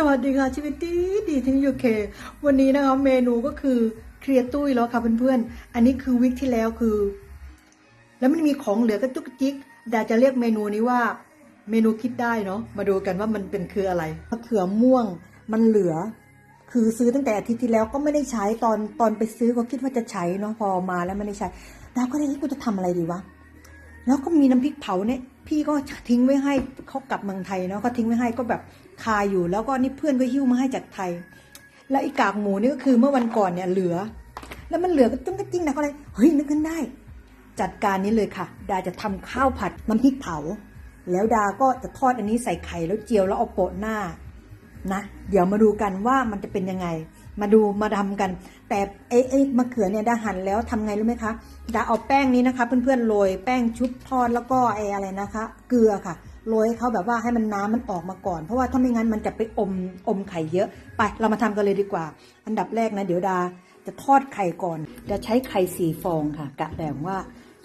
สวัสดีค่ะชีวิตดีดีทั้งยูเควันนี้นะคะเมนูก็คือเคลียร์ตุ้ยแล้วค่ะเพื่อนๆ อันนี้คือวิกที่แล้วคือ แล้วมันมีของเหลือก็จุกจิกดาจะเรียกเมนูนี้ว่า เมนูคิดได้เนาะมาดูกันว่ามันเป็นคืออะไรมะเขือม่วงมันเหลือ คือซื้อตั้งแต่อาทิตย์ที่แล้วก็ไม่ได้ใช้ตอนตอนไปซื้อก็คิดว่าจะใช้เนาะพอมาแล้วไม่ได้ใช้ดาก็เลยคิดกูจะทำอะไรดีวะแล้วก็มีน้ำพริกเผาเนี่ย พี่ก็ทิ้งไว้ให้เขากลับเมืองไทยเนาะก็ทิ้งไว้ให้ก็แบบคาอยู่ แล้วก็นี่เพื่อนก็หิ้วมาให้จากไทย แล้วอีกากหมูนี่ก็คือเมื่อวันก่อนเนี่ยเหลือ แล้วมันเหลือก็ต้องก็จริงนะก็เลยเฮ้ยนึกขึ้นได้ จัดการนี้เลยค่ะ ดาจะทำข้าวผัดน้ำพริกเผา แล้วดาก็จะทอดอันนี้ใส่ไข่แล้วเจียวแล้วเอาโปะหน้านะ เดี๋ยวมาดูกันว่ามันจะเป็นยังไง มาดูมาทำกัน แต่ไอ้ไอ้มะเขือเนี่ยดาหั่นแล้วทำไงรู้ไหมคะดาเอาแป้งนี้นะคะ เพื่อนๆโรยแป้งชุบทอดแล้วก็ไอ้อะไรนะคะ เกลือค่ะโรยให้เขาแบบว่าให้มันน้ำมันออกมาก่อน เพราะว่าถ้าไม่งั้นมันจะไปอมอมไข่เยอะไปเรามาทำกันเลยดีกว่า อันดับแรกนะเดี๋ยวดาจะทอดไข่ก่อนจะใช้ไข่สี่ฟองค่ะ กะแบบว่า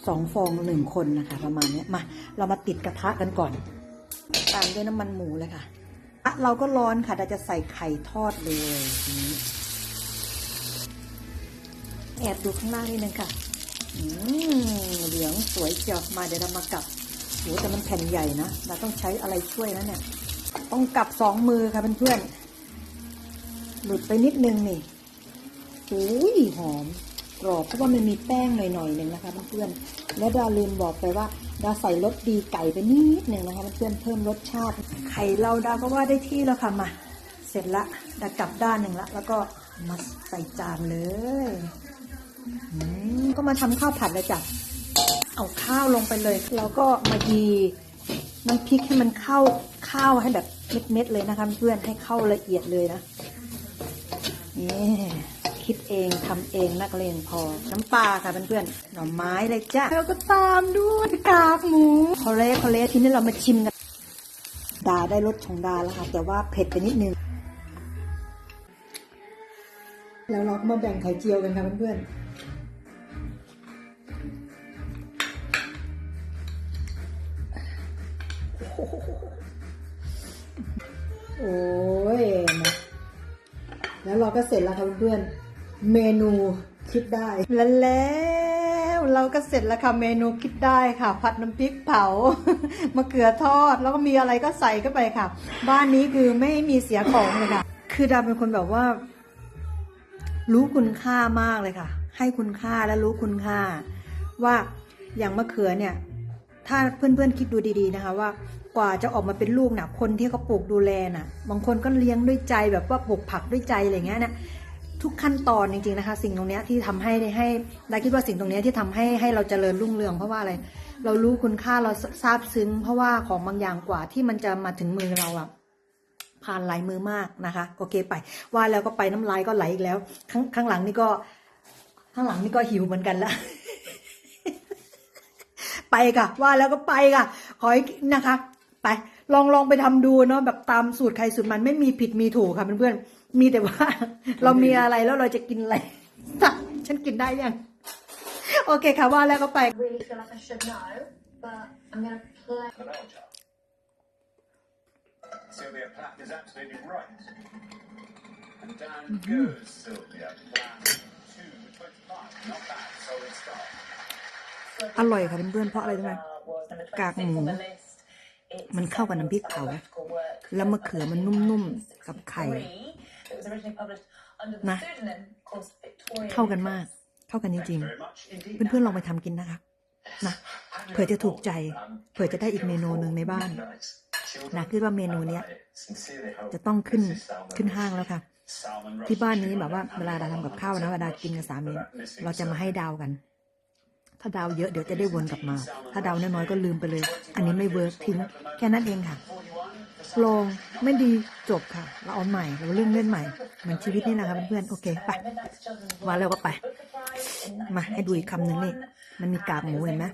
สองฟองหนึ่งคนนะคะ ประมาณนี้มาเรามาติดกระทะกันก่อนตามด้วยน้ำมันหมูเลยค่ะอะเราก็ร้อนค่ะเราจะใส่ไข่ทอดเลยนี้ แอบดูข้างล่างนิดนึงค่ะ อืมเหลืองสวยเจียวมาเดี๋ยวเรามากลับโหแต่มันแผ่นใหญ่นะ เราต้องใช้อะไรช่วยนะเนี่ย ต้องกลับสองมือค่ะเพื่อนๆ หลุดไปนิดนึงนี่โอ้ยหอมกรอบเพราะว่ามันมีแป้งหน่อยๆหนึ่งนะคะเพื่อนๆ และดาลืมบอกไปว่าดาใส่รสดีไก่ไปนิดหนึ่งนะคะเพื่อนๆเพิ่มรสชาติ ไข่เราดาก็ว่าได้ที่แล้วค่ะมา เสร็จละดากลับด้านหนึ่งละแล้วก็มาใส่จานเลย ก็มาทำข้าวผัดเลยจ้ะ เอาข้าวลงไปเลย แล้วก็มายีน้ำพริกให้มันเข้าข้าวให้แบบเม็ดๆเลยนะคะเพื่อนให้เข้าละเอียดเลยนะนี่คิดเองทำเองนักเลงพอ น้ำปลาค่ะเพื่อนๆหน่อไม้เลยจ้ะแล้วก็ตามด้วยกากหมูคอเล่คอเล่ทีนี้เรามาชิมกันดาได้รสของดาแล้วค่ะแต่ว่าเผ็ดไปนิดนึงแล้วเราก็มาแบ่งไข่เจียวกันค่ะเพื่อนๆ โอ้ยนะแล้วเราก็เสร็จแล้วค่ะเพื่อนเมนูคิดได้ แล้วแล้วเราก็เสร็จแล้วค่ะเมนูคิดได้ค่ะ ผัดน้ำพริกเผามะเขือทอดแล้วก็มีอะไรก็ใส่เข้าไปค่ะ บ้านนี้คือไม่มีเสียของเลยค่ะ คือดาเป็นคนแบบว่า รู้คุณค่ามากเลยค่ะ ให้คุณค่าและรู้คุณค่า ว่าอย่างมะเขือเนี่ย ถ้าเพื่อนๆคิดดูดี ๆนะคะว่า กว่าจะออกมาเป็นลูกน่ะ คนที่เขาปลูกดูแลน่ะ บางคนก็เลี้ยงด้วยใจแบบว่าปลูกผักด้วยใจอะไรเงี้ยนะทุกขั้นตอนจริงๆนะคะ สิ่งตรงนี้ที่ทำให้ให้ได้คิดว่าสิ่งตรงนี้ที่ทำให้ให้เราเจริญรุ่งเรืองเพราะว่าอะไร เรารู้คุณค่าเราซาบซึ้ง เพราะว่าของบางอย่างกว่าที่มันจะมาถึงมือเราอะผ่านหลายมือมากนะคะ โอเคไป ว่าแล้วก็ไปน้ำลายก็ไหลอีกแล้ว ข้างข้างหลังนี่ก็ ข้างหลังนี่ก็หิวเหมือนกันละไปค่ะ ว่าแล้วก็ไปค่ะ ขอให้นะคะ ไปลองลองไปทำดูเนาะแบบตามสูตรใครสูตรมันไม่มีผิดมีถูกค่ะเพื่อนๆมีแต่ว่า เรามีอะไรแล้วเราจะกินอะไรฉันกินได้ยังโอเคค่ะว่าแล้วก็ไป really feel like I should know, but I'm gonna play. Canalja. Sylvia Plath is absolutely right. And down goes Sylvia Plath. Two, 25. Not bad. Solid start. อร่อยค่ะเพื่อนๆเพราะอะไรรู้ไหมกากหมู มันเข้ากับน้ำพริกเผา แล้วมะเขือมันนุ่มๆ กับไข่ นะ เข้ากันมาก เข้ากันจริง Very much ๆ indeed. เพื่อนๆลองไปทำกินนะคะ นะ เผื่อจะถูกใจ เผื่อจะได้อีกเมนูหนึ่งในบ้าน นะคิดว่าเมนูเนี้ยจะต้องขึ้นขึ้นห้างแล้วค่ะ ที่บ้านนี้แบบว่าเวลาดาทำกับข้าวนะเวลากินกับสามี เราจะมาให้ดาวกัน ถ้าดาวเยอะเดี๋ยวจะได้วนกลับมา ถ้าดาวน้อยๆก็ลืมไปเลย อันนี้ไม่เวิร์กทิ้งแค่นั้นเองค่ะลงไม่ดีจบค่ะ เราเอาใหม่เราเรื่องเล่นใหม่เหมือนชีวิตนี่นะคะเพื่อนๆโอเคไปมาแล้วก็ไป มาให้ดูอีกคำหนึ่งนี่มันมีกากหมูเห็นไหม